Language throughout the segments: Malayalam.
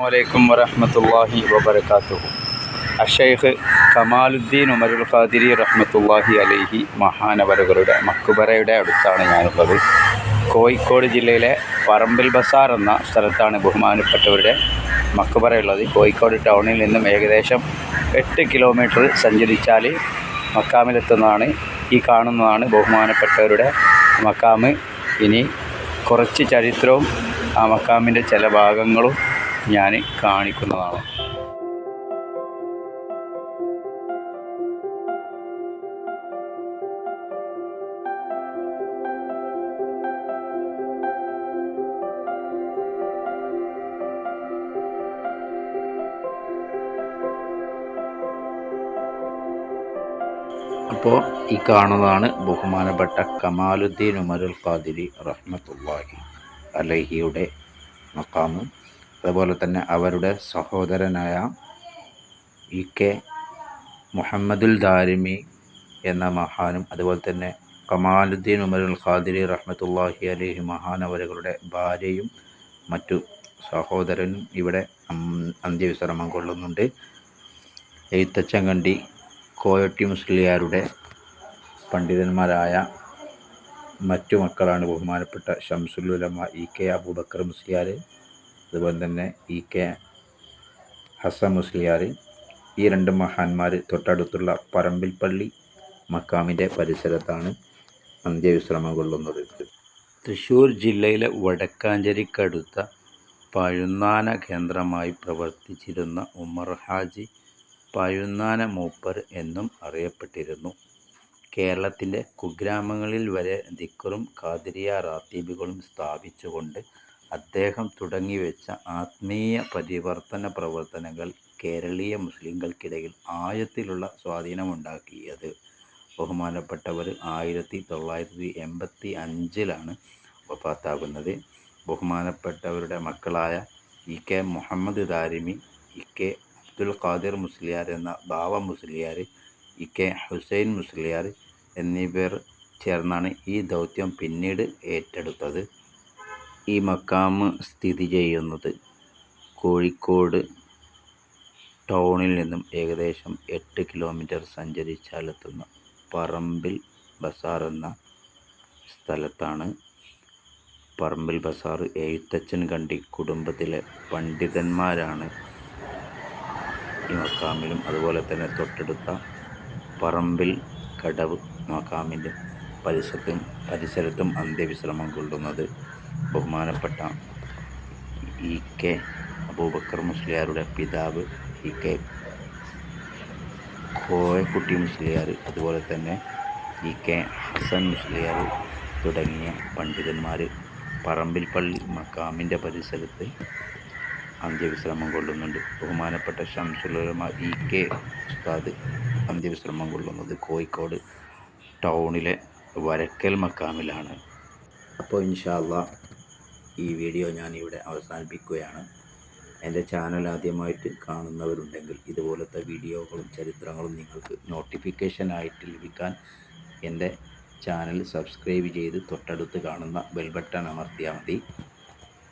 വലൈക്കും വരഹമത്തല്ലാഹി വബർക്കാത്തു അഷൈഖ് കമാലുദ്ദീൻ ഉമരുൽ ഖാദിരി റഹ്മത്തുല്ലാഹി അലൈഹി മഹാനവരുകളുടെ മക്കുബറയുടെ അടുത്താണ് ഞാനുള്ളത്. കോഴിക്കോട് ജില്ലയിലെ പറമ്പിൽ ബസാർ എന്ന സ്ഥലത്താണ് ബഹുമാനപ്പെട്ടവരുടെ മക്കുബറയുള്ളത് കോഴിക്കോട് ടൗണിൽ നിന്നും ഏകദേശം എട്ട് കിലോമീറ്റർ സഞ്ചരിച്ചാൽ മക്കാമിലെത്തുന്നതാണ് ഈ കാണുന്നതാണ് ബഹുമാനപ്പെട്ടവരുടെ മക്കാമ്. ഇനി കുറച്ച് ചരിത്രവും ആ മക്കാമിന്റെ ചില ഭാഗങ്ങളും ഞാൻ കാണിക്കുന്നതാണ്. അപ്പോൾ ഈ കാണുന്നതാണ് ബഹുമാനപ്പെട്ട കമാലുദ്ദീൻ ഉമരുൽ ഖാദിരി റഹ്മത്തുള്ളാഹി അലഹിയുടെ മക്കാമ് അതുപോലെ തന്നെ അവരുടെ സഹോദരനായ ഇ കെ മുഹമ്മദുൽ ദാരിമി എന്ന മഹാനും അതുപോലെ തന്നെ കമാലുദ്ദീൻ ഉമരുൽ ഖാദിരി റഹ്മത്തുള്ളാഹി അലഹി മഹാനവരുകളുടെ ഭാര്യയും മറ്റു സഹോദരനും ഇവിടെ അന്ത്യവിശ്രമം കൊള്ളുന്നുണ്ട്. എഴുത്തച്ചങ്കണ്ടി കോയട്ടി മുസ്ലിയാരുടെ പണ്ഡിതന്മാരായ മറ്റു മക്കളാണ് ബഹുമാനപ്പെട്ട ഷംസുലുലമ ഇ കെ അബൂബക്കർ മുസ്ലിയാർ അതുപോലെ തന്നെ ഇ കെ ഹസ മുസ്ലിയാർ ഈ രണ്ട് മഹാന്മാർ തൊട്ടടുത്തുള്ള പറമ്പിൽപ്പള്ളി മക്കാമിന്റെ പരിസരത്താണ് അന്ത്യവിശ്രമം കൊള്ളുന്നത്. തൃശ്ശൂർ ജില്ലയിലെ വടക്കാഞ്ചേരിക്കടുത്ത പഴുന്നാന കേന്ദ്രമായി പ്രവർത്തിച്ചിരുന്ന ഉമർ ഹാജി പഴുന്നാന മൂപ്പർ എന്നും അറിയപ്പെട്ടിരുന്നു. കേരളത്തിന്റെ കുഗ്രാമങ്ങളിൽ വരെ ദിക്കറും കാതിരിയ റാത്തീബുകളും സ്ഥാപിച്ചുകൊണ്ട് അദ്ദേഹം തുടങ്ങിവെച്ച ആത്മീയ പരിവർത്തന പ്രവർത്തനങ്ങൾ കേരളീയ മുസ്ലിങ്ങൾക്കിടയിൽ ആഴത്തിലുള്ള സ്വാധീനമുണ്ടാക്കിയത്. ബഹുമാനപ്പെട്ടവർ ആയിരത്തി തൊള്ളായിരത്തി എൺപത്തി അഞ്ചിലാണ് വഫാത്താകുന്നത്. ബഹുമാനപ്പെട്ടവരുടെ മക്കളായ E K Muhammad Darimi E K Abdul Khadir Musliyar എന്ന ബാവ മുസ്ലിയാർ ഇ കെ ഹുസൈൻ മുസ്ലിയാർ എന്നിവർ ചേർന്നാണ് ഈ ദൗത്യം പിന്നീട് ഏറ്റെടുത്തത്. ഈ മക്കാമ് സ്ഥിതി ചെയ്യുന്നത് കോഴിക്കോട് ടൗണിൽ നിന്നും ഏകദേശം എട്ട് കിലോമീറ്റർ സഞ്ചരിച്ചാലെത്തുന്ന പറമ്പിൽ ബസാർ എന്ന സ്ഥലത്താണ്. പറമ്പിൽ ബസാർ എഴുത്തച്ഛൻ കണ്ടി കുടുംബത്തിലെ പണ്ഡിതന്മാരാണ് ഈ മക്കാമിലും അതുപോലെ തന്നെ തൊട്ടടുത്ത പറമ്പിൽ കടവ് മക്കാമിന്റെ പരിസരത്തും പരിസരത്തും അന്ത്യവിശ്രമം കൊള്ളുന്നത്. ബഹുമാനപ്പെട്ട ഇ കെ അബൂബക്കർ മുസ്ലിയാരുടെ പിതാവ് ഇ കെ കോയക്കുട്ടി മുസ്ലിയാർ അതുപോലെ തന്നെ ഇ കെ ഹസൻ മുസ്ലിയാർ തുടങ്ങിയ പണ്ഡിതന്മാർ പറമ്പിൽ പള്ളി മക്കാമിന്റെ പരിസരത്ത് അന്ത്യവിശ്രമം കൊള്ളുന്നുണ്ട്. ബഹുമാനപ്പെട്ട ഷംസുലമ ഇ കെ ഉസ്താദ് അന്ത്യവിശ്രമം കൊള്ളുന്നത് കോഴിക്കോട് ടൗണിലെ വരക്കൽ മക്കാമിലാണ് അപ്പോൾ ഇൻഷാല്ല ഈ വീഡിയോ ഞാൻ ഇവിടെ അവസാനിപ്പിക്കുകയാണ്. എന്റെ ചാനൽ ആദ്യമായിട്ട് കാണുന്നവരുണ്ടെങ്കിൽ ഇതുപോലത്തെ വീഡിയോകളും ചരിത്രങ്ങളും നിങ്ങൾക്ക് നോട്ടിഫിക്കേഷനായിട്ട് ലഭിക്കാൻ എന്റെ ചാനൽ സബ്സ്ക്രൈബ് ചെയ്ത് തൊട്ടടുത്ത് കാണുന്ന ബെൽ ബട്ടൺ അമർത്തിയാൽ മതി.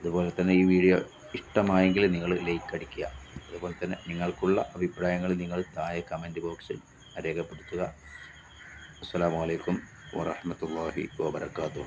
അതുപോലെ തന്നെ ഈ വീഡിയോ ഇഷ്ടമായെങ്കിൽ നിങ്ങൾ ലൈക്ക് അടിക്കുക. അതുപോലെ തന്നെ നിങ്ങൾക്കുള്ള അഭിപ്രായങ്ങൾ നിങ്ങൾ താഴെ കമന്റ് ബോക്സിൽ രേഖപ്പെടുത്തുക. അസ്സാം വലൈക്കും വാഹമത്തല്ലാഹി വാബർക്കാത്തു